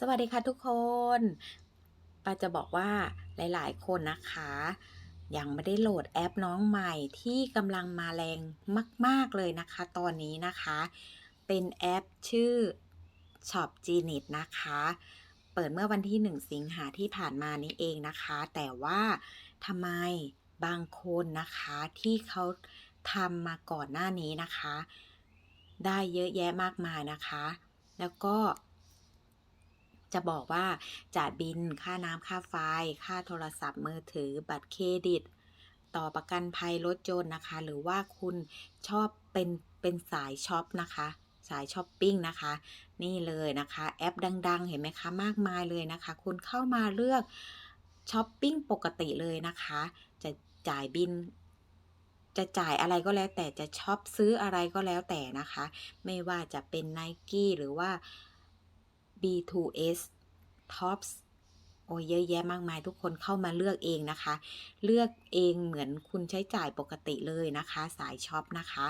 สวัสดีค่ะทุกคนปาจะบอกว่าหลายๆ คนนะคะ ยังไม่ได้โหลดแอปน้องใหม่ที่กำลังมาแรงมาก ๆ เลยนะคะ ตอนนี้นะคะ เป็นแอปชื่อ Shop Genius นะคะ เปิดเมื่อวันที่ 1 สิงหาที่ผ่านมานี้เองนะคะ แต่ว่าทำไมบางคนนะคะที่เขาทำมาก่อนหน้านี้นะคะ ได้เยอะแยะมากมายนะคะ แล้วก็ จะบอกว่าจ่ายบิลค่าน้ำค่าไฟ ค่าโทรศัพท์มือถือ บัตรเครดิต ต่อประกันภัยรถยนต์นะคะ หรือว่าคุณชอบเป็นเป็นสายช็อปนะคะ สายช้อปปิ้งนะคะ นี่เลยนะคะ แอปดัง ๆ เห็นไหมคะ มากมายเลยนะคะ คุณเข้ามาเลือกช้อปปิ้งปกติเลยนะคะ จะจ่ายบิลจะจ่ายอะไรก็แล้วแต่จะช็อปซื้ออะไรก็แล้วแต่นะคะ ไม่ว่าจะเป็น Nike หรือว่า B2S Tops โอ้ยเยอะแยะมากมายทุกคนเข้ามาเลือกเองนะคะ เลือกเองเหมือนคุณใช้จ่ายปกติเลยนะคะ สายช็อปนะคะ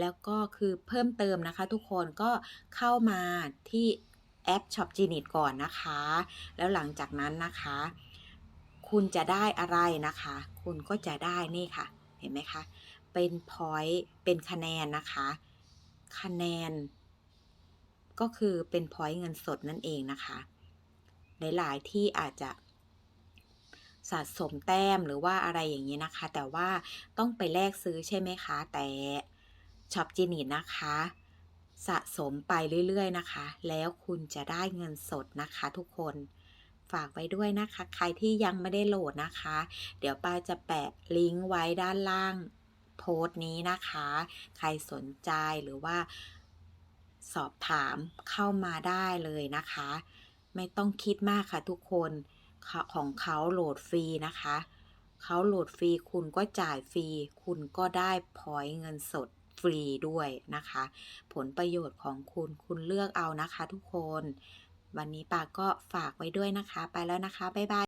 แล้วก็คือเพิ่มเติมนะคะ ทุกคนก็เข้ามาที่แอป Shop Genius ก่อนนะคะ แล้วหลังจากนั้นนะคะ คุณจะได้อะไรนะคะ คุณก็จะได้นี่ค่ะ เห็นไหมคะ เป็นพอยต์เป็นคะแนนนะคะ คะแนน ก็คือเป็นพอยต์เงินสดนั่นเองนะคะ หลายๆที่อาจจะสะสมแต้มหรือว่าอะไรอย่างนี้นะคะ แต่ว่าต้องไปแลกซื้อใช่ไหมคะ แต่ช็อปจีนิตนะคะ สะสมไปเรื่อยๆนะคะ แล้วคุณจะได้เงินสดนะคะทุกคนฝากไว้ด้วยนะคะ ใครที่ยังไม่ได้โหลดนะคะ เดี๋ยวป้าจะแปะลิงก์ไว้ด้านล่างโพสต์นี้นะคะ ใครสนใจหรือว่า สอบถามเข้ามาได้เลยนะคะ ไม่ต้องคิดมากค่ะทุกคนของเขาโหลดฟรีนะคะ เขาโหลดฟรีคุณก็จ่ายฟรี คุณก็ได้พอยเงินสดฟรีด้วยนะคะ ผลประโยชน์ของคุณคุณเลือกเอานะคะทุกคน วันนี้ปาก็ฝากไว้ด้วยนะคะ ไปแล้วนะคะ บ๊ายบาย